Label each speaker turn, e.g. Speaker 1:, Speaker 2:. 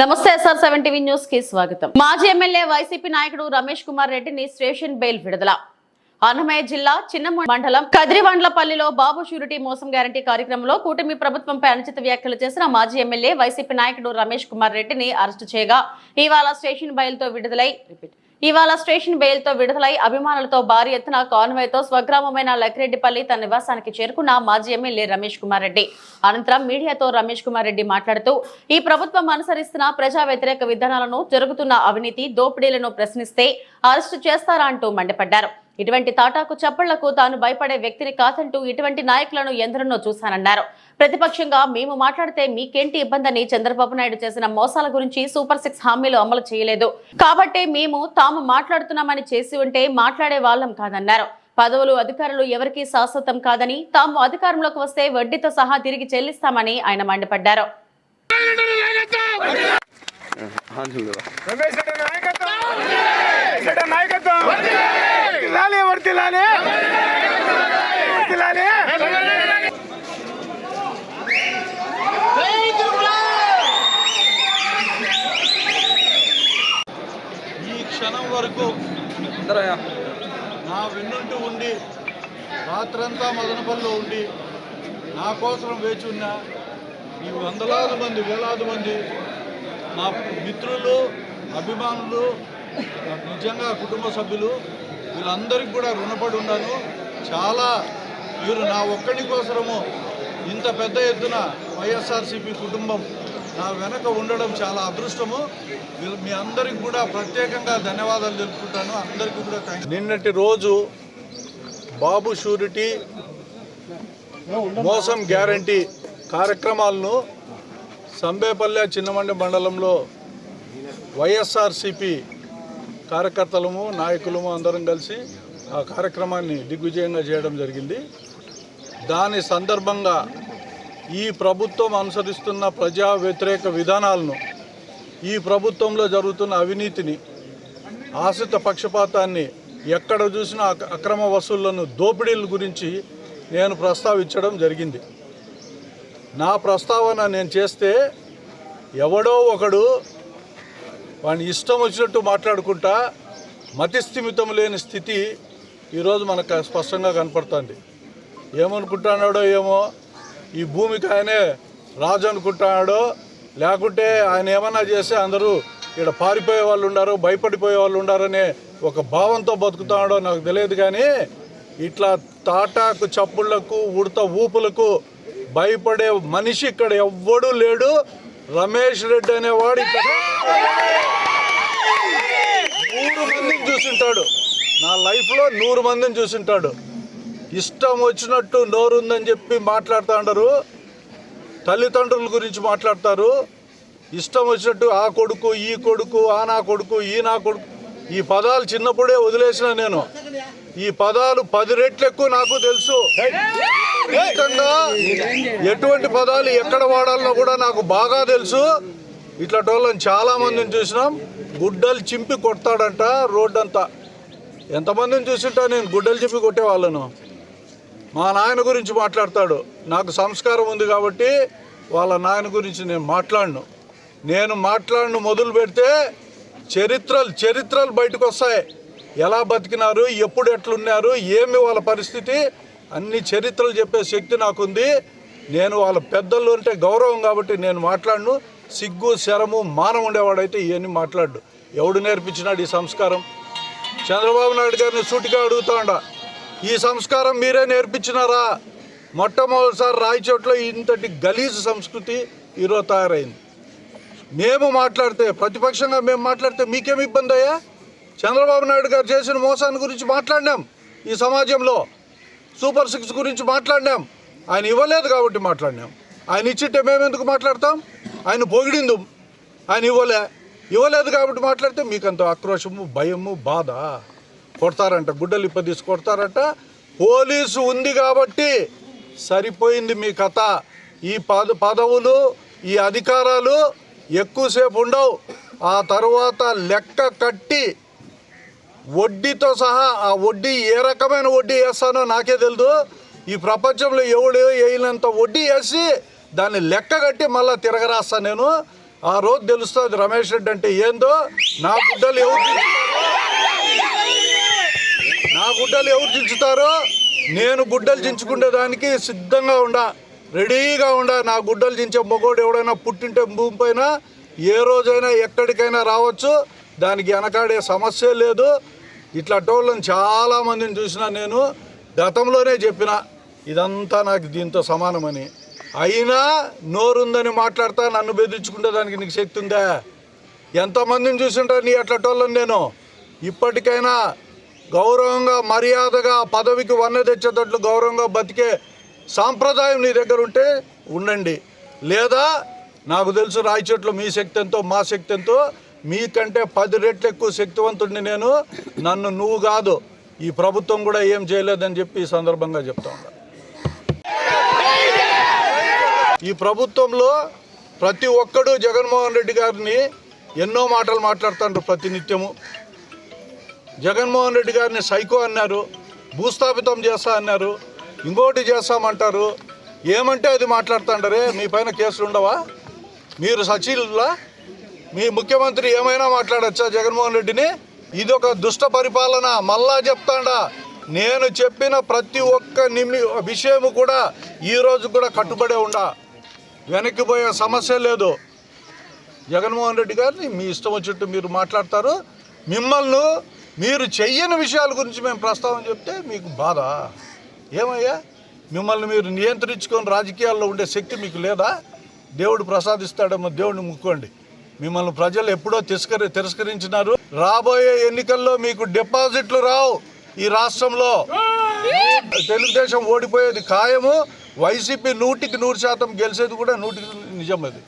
Speaker 1: నమస్తే SR seven TV న్యూస్కి స్వాగతం. మాజీ ఎమ్మెల్యే వైసీపీ నాయకుడు రమేష్ కుమార్ రెడ్డిని స్టేషన్ బెయిల్ విడుదల. అన్నమయ్య జిల్లా చిన్న మండలం కదిరివండ్లపల్లిలో బాబు షూరిటీ మోసం గ్యారంటీ కార్యక్రమంలో కూటమి ప్రభుత్వంపై అనుచిత వ్యాఖ్యలు చేసిన మాజీ ఎమ్మెల్యే వైసీపీ నాయకుడు రమేష్ కుమార్ రెడ్డిని అరెస్టు చేయగా ఇవాళ స్టేషన్ బయలుతో విడుదలై రిపీట్ ఇవాళ స్టేషన్ బెయిల్తో విడుదలై అభిమానులతో భారీ ఎత్తున కాన్వాయ్తో స్వగ్రామమైన లక్రెడ్డిపల్లి తన నివాసానికి చేరుకున్న మాజీ ఎమ్మెల్యే రమేష్ కుమార్ రెడ్డి. అనంతరం మీడియాతో రమేష్ కుమార్ రెడ్డి మాట్లాడుతూ ఈ ప్రభుత్వం అనుసరిస్తున్న ప్రజా వ్యతిరేక విధానాలను జరుగుతున్న అవినీతి దోపిడీలను ప్రశ్నిస్తే అరెస్టు చేస్తారా? అంటూ మండిపడ్డారు. ఇటువంటి తాటాకు చప్పళ్ళకు తాను భయపడే వ్యక్తిని కాదంటూ ఇటువంటి నాయకులను ఎందరినో చూశానన్నారు. ప్రతిపక్షంగా మేము మాట్లాడితే మీకేంటి ఇబ్బందని చంద్రబాబు నాయుడు చేసిన మోసాల గురించి సూపర్ సిక్స్ హామీలు అమలు చేయలేదు. కాబట్టి మేము తాము మాట్లాడుతున్నామని చేసి ఉంటే మాట్లాడే వాళ్ళం కాదన్నారు. పదవులు అధికారులు ఎవరికీ శాశ్వతం కాదని తాము అధికారంలోకి వస్తే వడ్డీతో సహా తిరిగి చెల్లిస్తామని ఆయన మండిపడ్డారు.
Speaker 2: నాయకత్వం!
Speaker 3: ఈ క్షణం వరకు నా వెన్నుంటూ ఉండి రాత్రంతా మదనపల్లిలో ఉండి నా కోసం వేచి ఉన్న ఈ వందలాది మంది వేలాది మంది నా మిత్రులు అభిమానులు నిజంగా కుటుంబ సభ్యులు వీళ్ళందరికీ కూడా రుణపడి ఉన్నాను చాలా వీరు నా ఒక్కడి కోసము ఇంత పెద్ద ఎత్తున వైఎస్ఆర్సీపీ కుటుంబం నా వెనక ఉండడం చాలా అదృష్టము. మీ అందరికి కూడా ప్రత్యేకంగా ధన్యవాదాలు తెలుపుకుంటాను. అందరికీ కూడా థ్యాంక్ నిన్నటి రోజు బాబు షూరిటీ మోసం గ్యారంటీ కార్యక్రమాలను సంబేపల్లె చిన్నమండి మండలంలో వైఎస్ఆర్సిపి కార్యకర్తలము నాయకులము అందరం కలిసి ఆ కార్యక్రమాన్ని దిగ్విజయంగా చేయడం జరిగింది. దాని సందర్భంగా ఈ ప్రభుత్వం అనుసరిస్తున్న ప్రజా వ్యతిరేక విధానాలను ఈ ప్రభుత్వంలో జరుగుతున్న అవినీతిని ఆశ్రిత పక్షపాతాన్ని ఎక్కడ చూసినా అక్రమ వసూళ్ళను దోపిడీల గురించి నేను ప్రస్తావించడం జరిగింది. నా ప్రస్తావన నేను చేస్తే ఎవడో ఒకడు వాడిని ఇష్టం వచ్చినట్టు మాట్లాడుకుంటా మతిస్థిమితం లేని స్థితి ఈరోజు మనకు స్పష్టంగా కనపడుతుంది. ఏమనుకుంటున్నాడో ఏమో ఈ భూమికి ఆయనే రాజు అనుకుంటున్నాడో లేకుంటే ఆయన ఏమన్నా చేస్తే అందరూ ఇక్కడ పారిపోయే వాళ్ళు ఉండారు భయపడిపోయే వాళ్ళు ఉండారనే ఒక భావంతో బతుకుతున్నాడో నాకు తెలియదు కానీ ఇట్లా తాటాకు చప్పుళ్ళకు ఉడత ఊపులకు భయపడే మనిషి ఇక్కడ ఎవ్వడూ లేడు. రమేష్ రెడ్డి అనేవాడు నూరు మందిని చూసింటాడు. నా లైఫ్లో నూరు మందిని చూసింటాడు. ఇష్టం వచ్చినట్టు నోరుందని చెప్పి మాట్లాడుతూ తల్లిదండ్రుల గురించి మాట్లాడతారు. ఇష్టం వచ్చినట్టు ఆ కొడుకు ఈ కొడుకు ఆ నా కొడుకు ఈ నా కొడుకు. ఈ పదాలు చిన్నప్పుడే వదిలేసిన నేను. ఈ పదాలు పది రెట్లు ఎక్కువ నాకు తెలుసు. ఎటువంటి పదాలు ఎక్కడ వాడాలనో కూడా నాకు బాగా తెలుసు. ఇట్లా వాళ్ళని చాలా మందిని చూసినాం. గుడ్డలు చింపి కొడతాడంట రోడ్డు అంతా ఎంతమందిని చూసింటా నేను? గుడ్డలు చింపి కొట్టే వాళ్ళను. మా నాయన గురించి మాట్లాడతాడు. నాకు సంస్కారం ఉంది కాబట్టి వాళ్ళ నాయన గురించి నేను మాట్లాడను. నేను మాట్లాడను మొదలు పెడితే చరిత్రలు చరిత్రలు బయటకు వస్తాయి. ఎలా బతికినారు ఎప్పుడు ఎట్లున్నారు ఏమి వాళ్ళ పరిస్థితి అన్ని చరిత్రలు చెప్పే శక్తి నాకుంది. నేను వాళ్ళ పెద్దలు అంటే గౌరవం కాబట్టి నేను మాట్లాడను. సిగ్గు శరము మానం ఉండేవాడైతే ఇవన్నీ మాట్లాడు. ఎవడు నేర్పించినాడు ఈ సంస్కారం? చంద్రబాబు నాయుడు గారిని సూటిగా అడుగుతాండ ఈ సంస్కారం మీరే నేర్పించినారా? మొట్టమొదటిసారి రాయచోట్లో ఇంతటి గలీజు సంస్కృతి ఈరోజు తయారైంది. మేము మాట్లాడితే ప్రతిపక్షంగా మేము మాట్లాడితే మీకేమి ఇబ్బంది అయ్యా? చంద్రబాబు నాయుడు గారు చేసిన మోసాన్ని గురించి మాట్లాడినాం ఈ సమాజంలో. సూపర్ సిక్స్ గురించి మాట్లాడినాం. ఆయన ఇవ్వలేదు కాబట్టి మాట్లాడినాం. ఆయన ఇచ్చింటే మేము ఎందుకు మాట్లాడతాం? ఆయన పొగిడిందు. ఆయన ఇవ్వలే. ఇవ్వలేదు కాబట్టి మాట్లాడితే మీకు అంత ఆక్రోషము భయము బాధ కొడతారంట. గుడ్డలు ఇప్ప తీసి కొడతారంట పోలీసు ఉంది కాబట్టి సరిపోయింది మీ కథ. ఈ పద పదవులు ఈ అధికారాలు ఎక్కువసేపు ఉండవు. ఆ తర్వాత లెక్క కట్టి వడ్డీతో సహా ఆ వడ్డీ ఏ రకమైన వడ్డీ వేస్తానో నాకే తెలుదు. ఈ ప్రపంచంలో ఎవడు వేయనంత వడ్డీ వేసి దాన్ని లెక్క కట్టి మళ్ళీ తిరగరాస్తా నేను. ఆ రోజు తెలుస్తుంది రమేష్ రెడ్డి అంటే ఏందో నా గుడ్డలు ఎవరు నా గుడ్డలు ఎవరు చించుతారో? నేను గుడ్డలు చించుకునే దానికి సిద్ధంగా ఉండా రెడీగా ఉండా. నా గుడ్డలు చించే మొగోడు ఎవడైనా పుట్టింటే భూమి పైన ఏ రోజైనా ఎక్కడికైనా రావచ్చు. దానికి వెనకాడే సమస్య లేదు. ఇట్లా టోళ్ళని చాలామందిని చూసిన నేను. గతంలోనే చెప్పిన ఇదంతా నాకు దీంతో సమానమని. అయినా నోరుందని మాట్లాడతా నన్ను బెదిరించుకుంటే దానికి నీకు శక్తి ఉందా? ఎంతమందిని చూసింటా నీ అట్లటోళ్ళని నేను? ఇప్పటికైనా గౌరవంగా మర్యాదగా పదవికి వన్నె తెచ్చేటట్లు గౌరవంగా బతికే సాంప్రదాయం నీ దగ్గర ఉంటే ఉండండి. లేదా నాకు తెలుసు రాయచెట్లు మీ శక్తి ఎంతో మా శక్తి ఎంతో. మీకంటే పది రెట్లు ఎక్కువ శక్తివంతుడిని నేను. నన్ను నువ్వు కాదు. ఈ ప్రభుత్వం కూడా ఏం చేయలేదని చెప్పి ఈ సందర్భంగా చెప్తా ఉన్నా ఈ ప్రభుత్వంలో ప్రతి ఒక్కడు జగన్మోహన్ రెడ్డి గారిని ఎన్నో మాటలు మాట్లాడుతుంటారు ప్రతినిత్యము. జగన్మోహన్ రెడ్డి గారిని సైకో అన్నారు భూస్థాపితం చేస్తా అన్నారు ఇంకోటి చేస్తామంటారు. ఏమంటే అది మాట్లాడుతుంటారే? మీ పైన కేసులు ఉండవా? మీరు సచివులా మీ ముఖ్యమంత్రి ఏమైనా మాట్లాడచ్చా జగన్మోహన్ రెడ్డిని? ఇది ఒక దుష్ట పరిపాలన మళ్ళా చెప్తాడా. నేను చెప్పిన ప్రతి ఒక్క నిమి విషయము కూడా ఈ కూడా కట్టుబడే ఉండా. వెనక్కి పోయే సమస్య లేదు. జగన్మోహన్ రెడ్డి గారిని మీ ఇష్టం వచ్చినట్టు మీరు మాట్లాడతారు. మిమ్మల్ని మీరు చెయ్యని విషయాల గురించి మేము ప్రస్తావన చెప్తే మీకు బాధ. ఏమయ్యా? మిమ్మల్ని మీరు నియంత్రించుకొని రాజకీయాల్లో ఉండే శక్తి మీకు లేదా? దేవుడు ప్రసాదిస్తాడేమో దేవుడిని ముక్కోండి మిమ్మల్ని ప్రజలు ఎప్పుడో తిరస్కరి తిరస్కరించినారు. రాబోయే ఎన్నికల్లో మీకు డిపాజిట్లు రావు ఈ రాష్ట్రంలో. తెలుగుదేశం ఓడిపోయేది ఖాయము. వైసీపీ నూటికి నూరు శాతం గెలిచేది కూడా నూటికి నిజం అది.